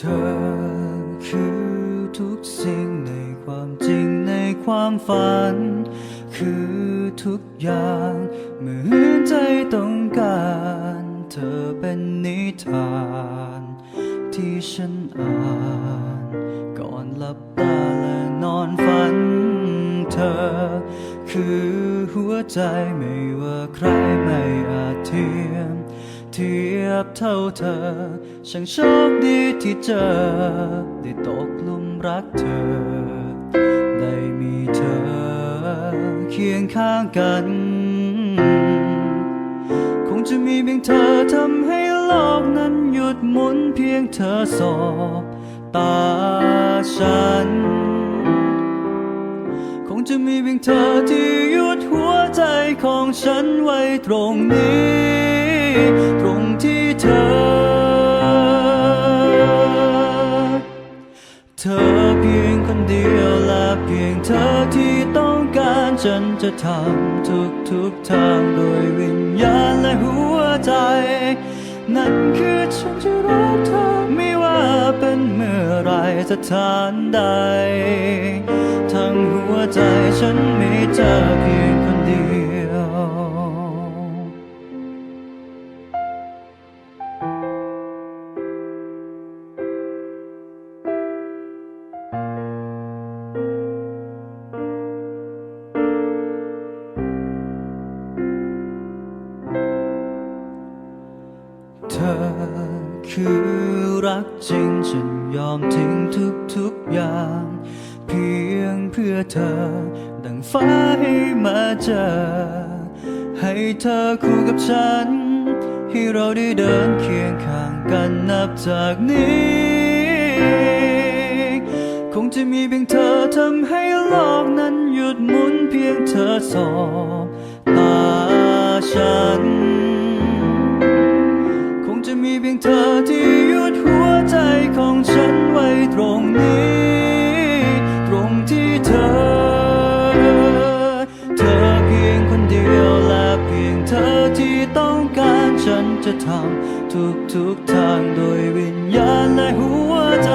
เธอคือทุกสิ่งในความจริงในความฝัน คือทุกอย่างเหมือนใจต้องการ เธอเป็นนิทาน ที่ฉันอ่าน ก่อนหลับตาและนอนฝัน เธอ คือหัวใจไม่ว่าใครไม่อาจเทียม ทียบเท่าเธอ ช่างโชคดีที่เจอ ได้ตกลุมรักเธอ ได้มีเธอ เคียงข้างกัน คงจะมีเพียงเธอทำให้โลกนั้นหยุดหมุนเพียงเธอสอบตาฉัน คงจะมีเพียงเธอที่หยุดหัวใจของฉันไว้ตรงนี้ อเพียงคนเดียวและเพียงเธอที่ต้องการฉันจะทำทุกทุกทางโดยวิญญาณและหัวใจ นั่นคือฉันจะรักเธอไม่ว่าเป็นเมื่อไรสถานใด ทั้งหัวใจฉันมีเธอเพียง เธอคือรักจริงฉันยอมทิ้งทุกทุกๆอย่าง เพียงเพื่อเธอ ดังฟ้าให้มาเจอ ให้เธอคู่กับฉัน ให้เราได้เดินเคียงข้างกันนับจากนี้ คงจะมีเพียงเธอทำให้โลกนั้นหยุดหมุนเพียงเธอสอบตาฉัน จะทำทุกทุกทางโดยวิญญาณและหัวใจ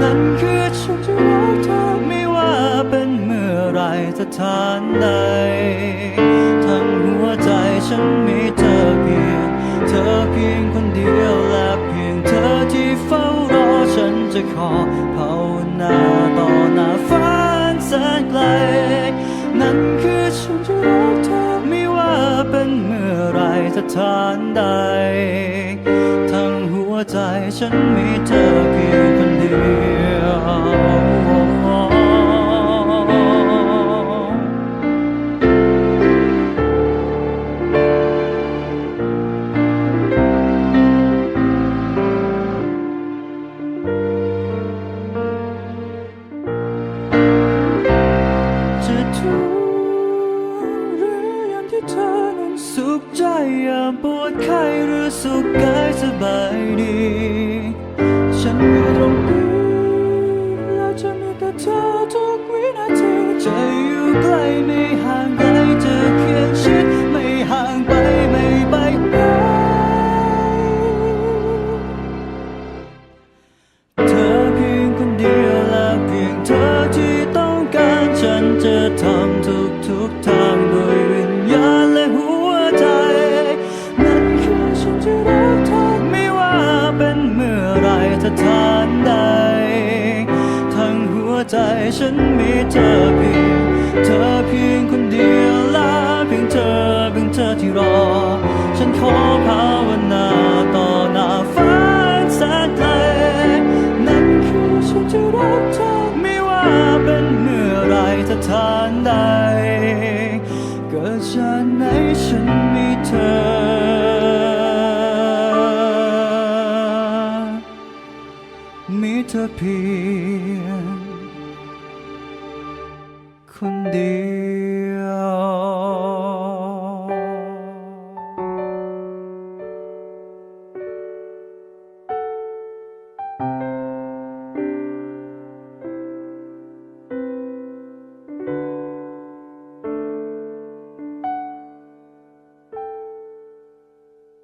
นั่นคือฉันจะรักเธอไม่ว่าเป็นเมื่อไรสถานใด ทั้งหัวใจฉันมีเธอเพียง เธอเพียงคนเดียวและเพียงเธอที่เฝ้ารอฉันจะขอภาวนาต่อหน้าฟ้าแสนไกลนั่นคือฉันจะรักเธอไม่ว่าเป็นเมื่อไรสถาน ใด ทั้งหัวใจฉันมีเธอเพียงคนเดียว ใจยามปวดไข้หรือสุขกายสบายดี รอ ฉันขอภาวนาต่อหน้าฟ้าแสนไกลนั่นคือฉันจะรักเธอไม่ว่าเป็นเมื่อไรสถานใด เกิดชาติไหนฉันมีเธอมีเธอเพียง